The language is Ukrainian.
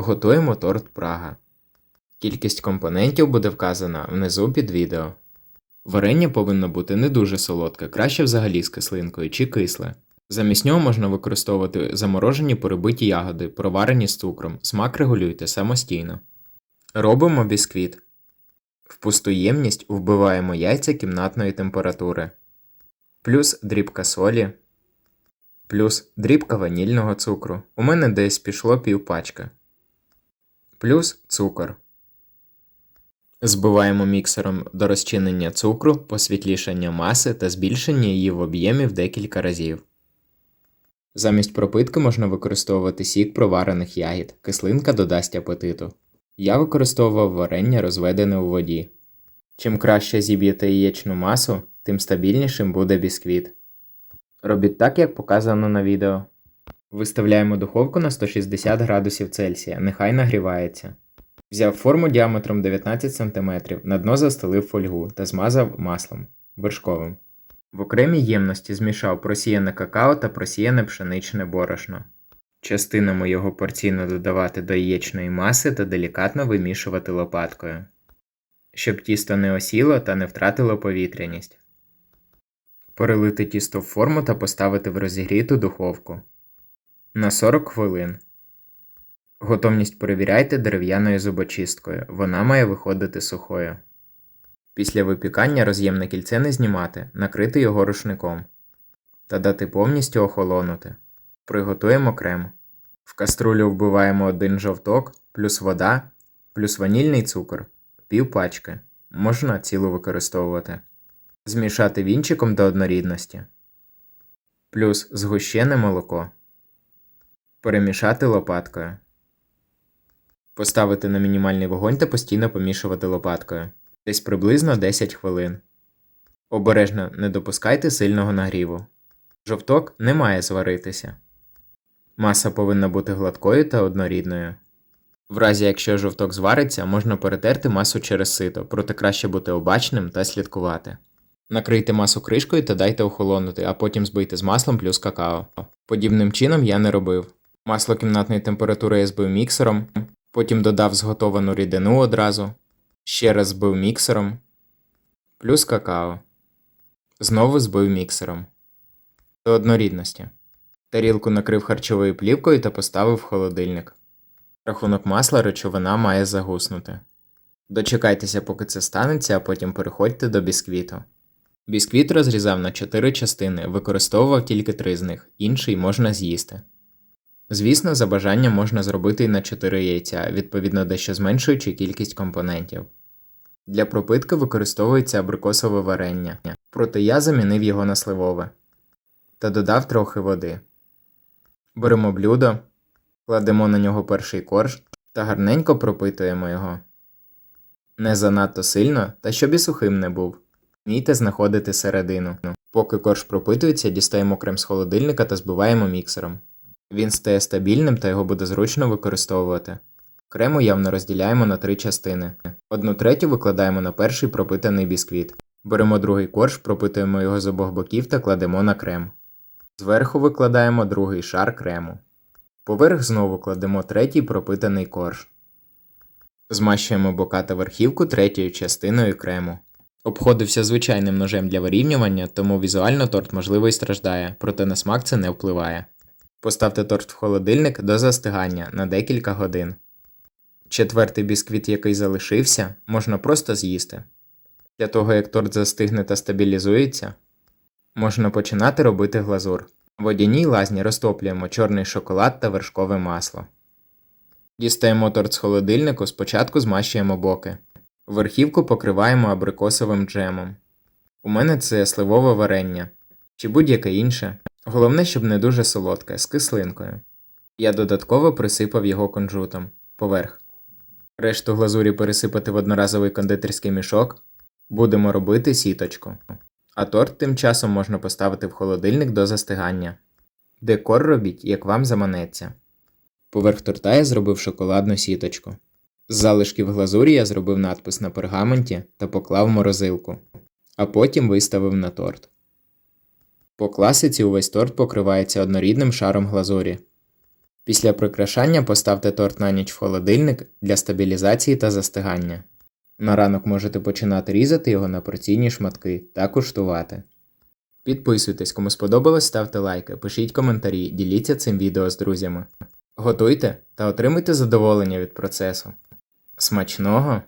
Готуємо торт Прага. Кількість компонентів буде вказана внизу під відео. Варення повинно бути не дуже солодке, краще взагалі з кислинкою чи кисле. Замість нього можна використовувати заморожені перебиті ягоди, проварені з цукром. Смак регулюйте самостійно. Робимо бісквіт. В пусту ємність вбиваємо яйця кімнатної температури. Плюс дрібка солі. Плюс дрібка ванільного цукру. У мене десь пішло півпачка. Плюс цукор. Збиваємо міксером до розчинення цукру, посвітлішання маси та збільшення її в об'ємі в декілька разів. Замість пропитки можна використовувати сік проварених ягід, кислинка додасть апетиту. Я використовував варення, розведене у воді. Чим краще зіб'єте яєчну масу, тим стабільнішим буде бісквіт. Робіть так, як показано на відео. Виставляємо духовку на 160 градусів Цельсія, нехай нагрівається. Взяв форму діаметром 19 см, на дно застелив фольгу та змазав маслом вершковим. В окремій ємності змішав просіяне какао та просіяне пшеничне борошно. Частинами його порційно додавати до яєчної маси та делікатно вимішувати лопаткою, щоб тісто не осіло та не втратило повітряність. Перелити тісто в форму та поставити в розігріту духовку на 40 хвилин. Готовність перевіряйте дерев'яною зубочисткою, вона має виходити сухою. Після випікання роз'ємне кільце не знімати, накрити його рушником та дати повністю охолонути. Приготуємо крем. В каструлю вбиваємо один жовток, плюс вода, плюс ванільний цукор, пів пачки. Можна цілу використовувати. Змішати вінчиком до однорідності. Плюс згущене молоко. Перемішати лопаткою. Поставити на мінімальний вогонь та постійно помішувати лопаткою. Десь приблизно 10 хвилин. Обережно не допускайте сильного нагріву. Жовток не має зваритися. Маса повинна бути гладкою та однорідною. В разі якщо жовток звариться, можна перетерти масу через сито, проте краще бути обачним та слідкувати. Накрийте масу кришкою та дайте охолонути, а потім збийте з маслом плюс какао. Подібним чином я не робив. Масло кімнатної температури я збив міксером, потім додав зготовану рідину одразу, ще раз збив міксером, плюс какао. Знову збив міксером. До однорідності. Тарілку накрив харчовою плівкою та поставив в холодильник. Рахунок масла речовина має загуснути. Дочекайтеся, поки це станеться, а потім переходьте до бісквіту. Бісквіт розрізав на 4 частини, використовував тільки 3 з них, інший можна з'їсти. Звісно, за бажанням можна зробити і на 4 яйця, відповідно дещо зменшуючи кількість компонентів. Для пропитки використовується абрикосове варення, проте я замінив його на сливове та додав трохи води. Беремо блюдо, кладемо на нього перший корж та гарненько пропитуємо його. Не занадто сильно, та щоб і сухим не був. Вмійте знаходити середину. Поки корж пропитується, дістаємо крем з холодильника та збиваємо міксером. Він стає стабільним та його буде зручно використовувати. Крему явно розділяємо на три частини. Одну третю викладаємо на перший пропитаний бісквіт. Беремо другий корж, пропитуємо його з обох боків та кладемо на крем. Зверху викладаємо другий шар крему. Поверх знову кладемо третій пропитаний корж. Змащуємо бока та верхівку третьою частиною крему. Обходився звичайним ножем для вирівнювання, тому візуально торт можливо і страждає, проте на смак це не впливає. Поставте торт в холодильник до застигання на декілька годин. Четвертий бісквіт, який залишився, можна просто з'їсти. Для того як торт застигне та стабілізується, можна починати робити глазур. В водяній лазні розтоплюємо чорний шоколад та вершкове масло. Дістаємо торт з холодильнику, спочатку змащуємо боки. Верхівку покриваємо абрикосовим джемом. У мене це сливове варення чи будь-яке інше. Головне, щоб не дуже солодке, з кислинкою. Я додатково присипав його кунжутом поверх. Решту глазурі пересипати в одноразовий кондитерський мішок. Будемо робити сіточку. А торт тим часом можна поставити в холодильник до застигання. Декор робіть, як вам заманеться. Поверх торта я зробив шоколадну сіточку. З залишків глазурі я зробив надпис на пергаменті та поклав морозилку, а потім виставив на торт. По класиці увесь торт покривається однорідним шаром глазурі. Після прикрашання поставте торт на ніч в холодильник для стабілізації та застигання. На ранок можете починати різати його на порційні шматки та куштувати. Підписуйтесь, кому сподобалось, ставте лайки, пишіть коментарі, діліться цим відео з друзями. Готуйте та отримуйте задоволення від процесу. Смачного!